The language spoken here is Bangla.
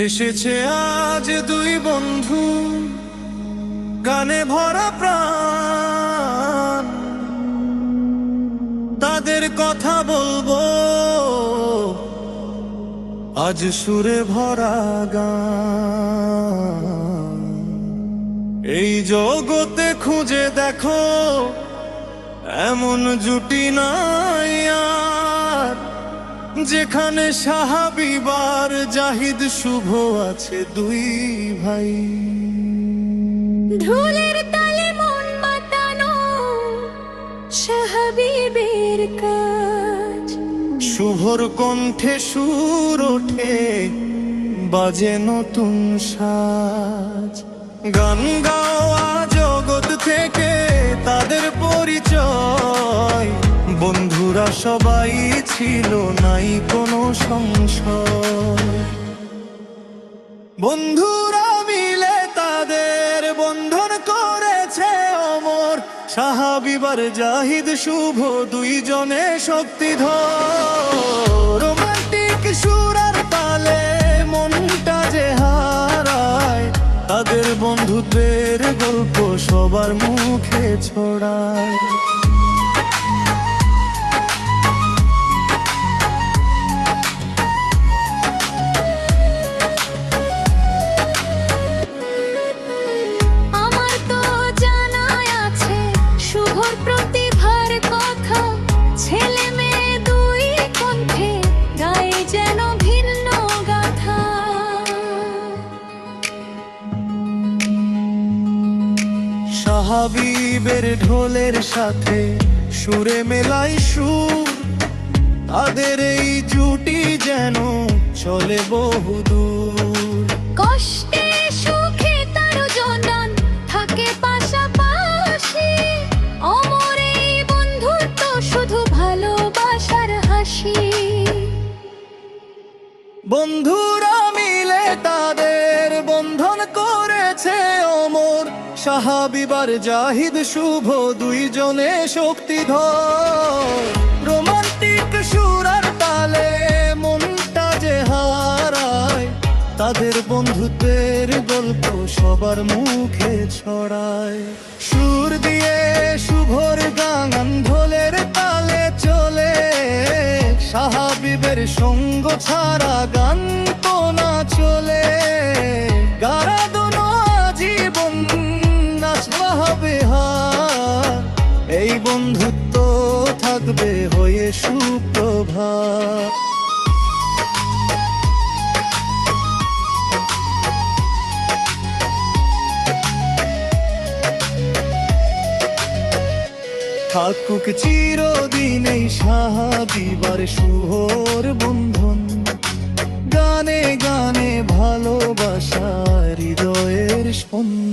এসেছে আজ দুই বন্ধু গানে ভরা প্রাণ। তাদের কথা বলব, আজ সুরে ভরা গান। এই জগতে খুঁজে দেখো, এমন জুটি আর যেখানে সাহাবিবার জাহিদ শুভ আছে দুই ভাই। ঢোলের তালে মন মাতানো সাহাবিবের কাজ। শুভর কণ্ঠে সুর ওঠে বাজে নতুন সাজ। গান গাওয়া ছিল নাই কোনো সংশয়। বন্ধুরা মিলে তাদের বন্ধন করেছে অমর। সাহাবিবার জাহিদ শুভ দুইজনে শক্তিধর। রোমান্টিক সুরার তালে মনটা যে হারায়, তাদের বন্ধুত্বের গল্প সবার মুখে ছড়ায়। সাহাবিবের ঢোলের সাথে সুরে মেলাই সুর। তাদের এই জুটি যেন চলে বহুদূর কষ্টে সুখে তার জনন থাকে পাশাপাশি। অমর এই বন্ধুত্ব শুধু ভালোবাসার হাসি। বন্ধুরা মিলে তাদের বন্ধন করেছে। সাহাবিবার জাহিদ শুভ, দুইজনে শক্তিধর। রোমান্টিক সুরার তালে মনটা যে হারায়, তাদের বন্ধুত্বের গল্প সবার মুখে ছড়ায়। সুর দিয়ে শুভর গান ঢোলের তালে চলে, সাহাবিবের সঙ্গ ছাড়া গান এই বন্ধুত্ব থাকবে হয়ে সুপ্রভা। থাকুক চিরদিন এই সাহাবিবার শুভর বন্ধন। গানে গানে ভালোবাসার হৃদয়ের স্পন্দন।